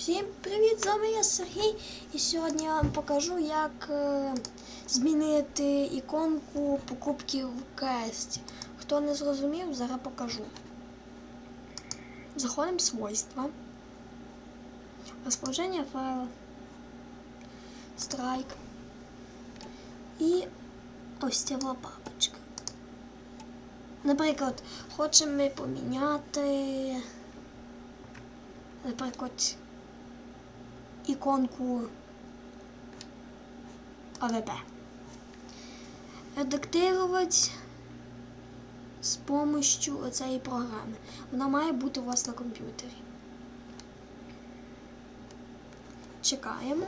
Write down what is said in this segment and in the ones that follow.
Всім привіт! З вами я Сергій. І сьогодні я вам покажу, як е, змінити іконку покупки в квесті. Хто не зрозумів, зараз покажу. Заходимо в свойства. Розположення файла. Страйк. І ось ця папочка. Наприклад, хочемо ми поміняти. Наприклад, іконку АВП. Редактувати з допомогою цієї програми. Вона має бути у вас на комп'ютері. Чекаємо.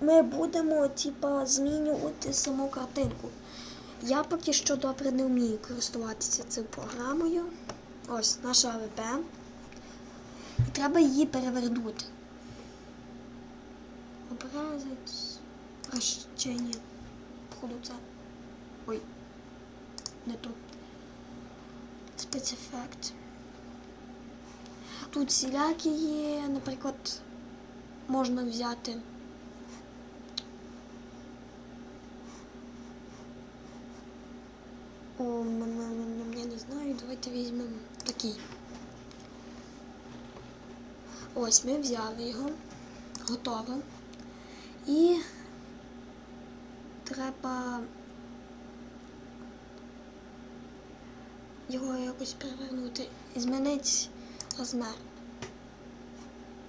Ми будемо типа змінювати саму картинку. Я поки що добре не вмію користуватися цим програмою. Ось наша АВП. Треба її перевернути. Образець. Прощення. Походу це. Ой. Не то. Спецефект. Тут всілякі є, наприклад, можна взяти. О, я не знаю, давайте візьмемо такий. Ось ми взяли його. Готово. І треба його якось перевернути. І змінити розмір.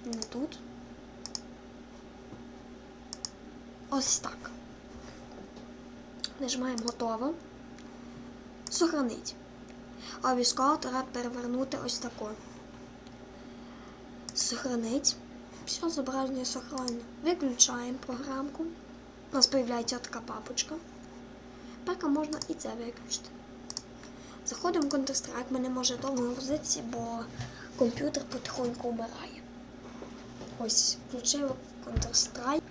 Не тут. Ось так. Нажимаємо готово. Сохранить. А обов'язково треба перевернути ось тако. Сохранить. Все, зображення сохранено. Виключаємо програмку. У нас з'являється така папочка. Тепер можна і це виключити. Заходимо в Counter-Strike, мене може довго грузитися, бо комп'ютер потихоньку вмирає. Ось, включив Counter-Strike.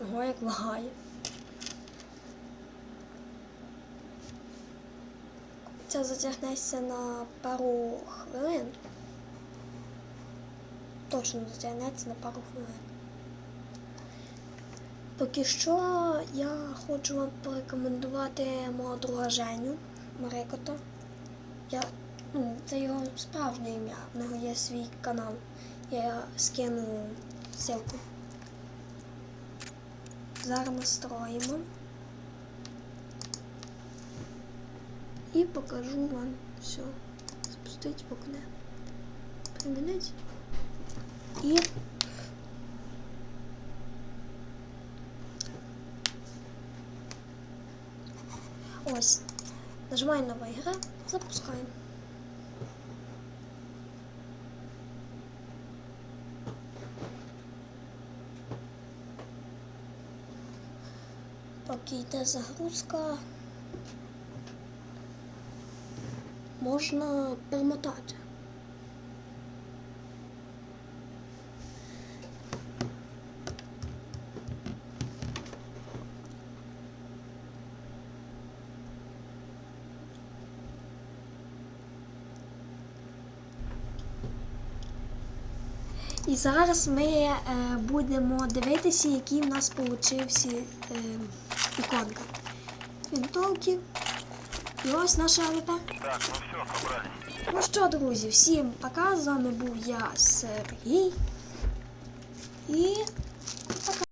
Ого, як лагає. Це затягнеться на пару хвилин. Точно затягнеться на пару хвилин. Поки що я хочу вам порекомендувати мого друга Женю Марекота. Я, ну, це його справжнє ім'я. В нього є свій канал. Я скину ссылку. Зараз настроїмо. І покажу вам все. Спустить вікне. Примінить. І ось. Нажимаємо нова ігра, запускаємо. Поки йде загрузка, можна перемотати. І зараз ми е, будемо дивитися, який в нас получився е, іконка. Вінтовки. І ось наша АВП. Так, ну все, собрались. Ну що, друзі, всім пока. З вами був я Сергій. І